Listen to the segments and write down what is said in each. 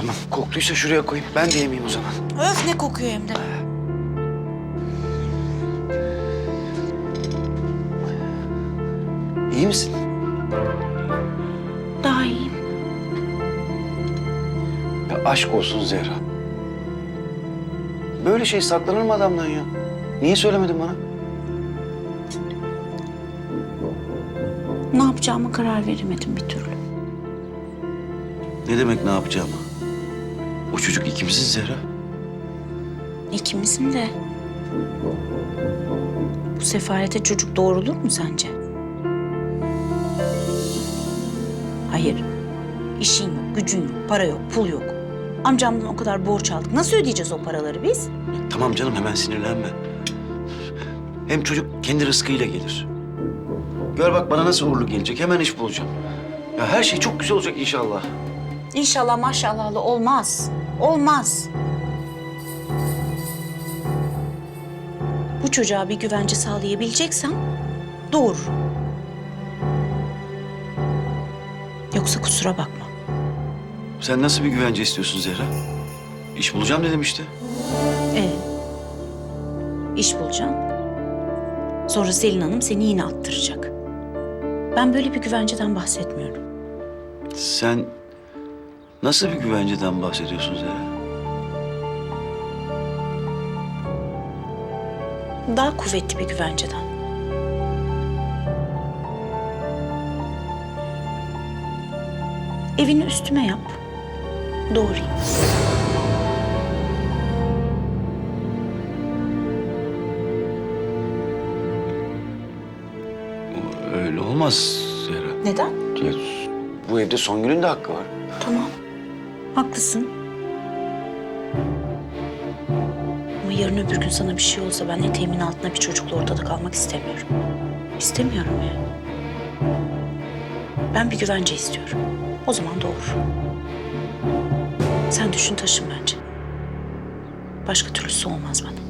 Tamam kokluysa şuraya koyayım. Ben de yemeyeyim o zaman. Öf ne kokuyor hem de. İyi misin? Daha iyiyim. Ya aşk olsun Zehra. Böyle şey saklanır mı adamdan ya? Niye söylemedin bana? Ne yapacağıma karar veremedim bir türlü. Ne demek ne yapacağımı? O çocuk ikimizin Zehra. İkimizin de. Bu sefalete çocuk doğrulur mu sence? Hayır. İşin yok, gücün yok, para yok, pul yok. Amcamdan o kadar borç aldık. Nasıl ödeyeceğiz o paraları biz? Tamam canım hemen sinirlenme. Hem çocuk kendi rızkıyla gelir. Gör bak bana nasıl uğurlu gelecek. Hemen iş bulacağım. Ya her şey çok güzel olacak inşallah. İnşallah maşallahlı olmaz. Olmaz. Bu çocuğa bir güvence sağlayabileceksen doğur. Yoksa kusura bakma. Sen nasıl bir güvence istiyorsun Zehra? İş bulacağım dedim işte. Ee, iş bulacaksın. Sonra Selin Hanım seni yine attıracak. Ben böyle bir güvenceden bahsetmiyorum. Sen nasıl bir güvenceden bahsediyorsun Zehra? Daha kuvvetli bir güvenceden. Evini üstüme yap. Doğrayayım. Öyle olmaz Zehra. Neden? Ya, bu evde Songül'ün de hakkı var. Tamam. Haklısın. Ama yarın öbür gün sana bir şey olsa ben eteğimin altında bir çocukla ortada kalmak istemiyorum. İstemiyorum yani. Ben bir güvence istiyorum. O zaman doğur. Sen düşün taşın bence. Başka türlüsü olmaz bana.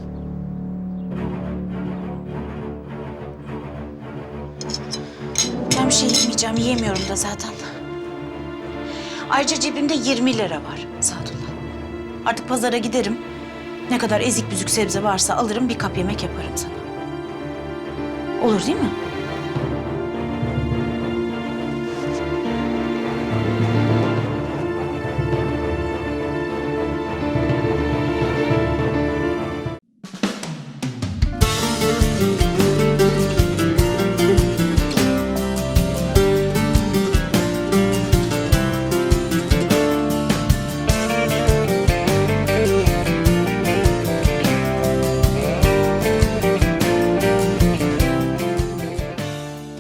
Ben bir şey yemeyeceğim. Yiyemiyorum da zaten. Ayrıca cebimde 20 lira var Sadullah. Artık pazara giderim. Ne kadar ezik büzük sebze varsa alırım bir kap yemek yaparım sana. Olur değil mi?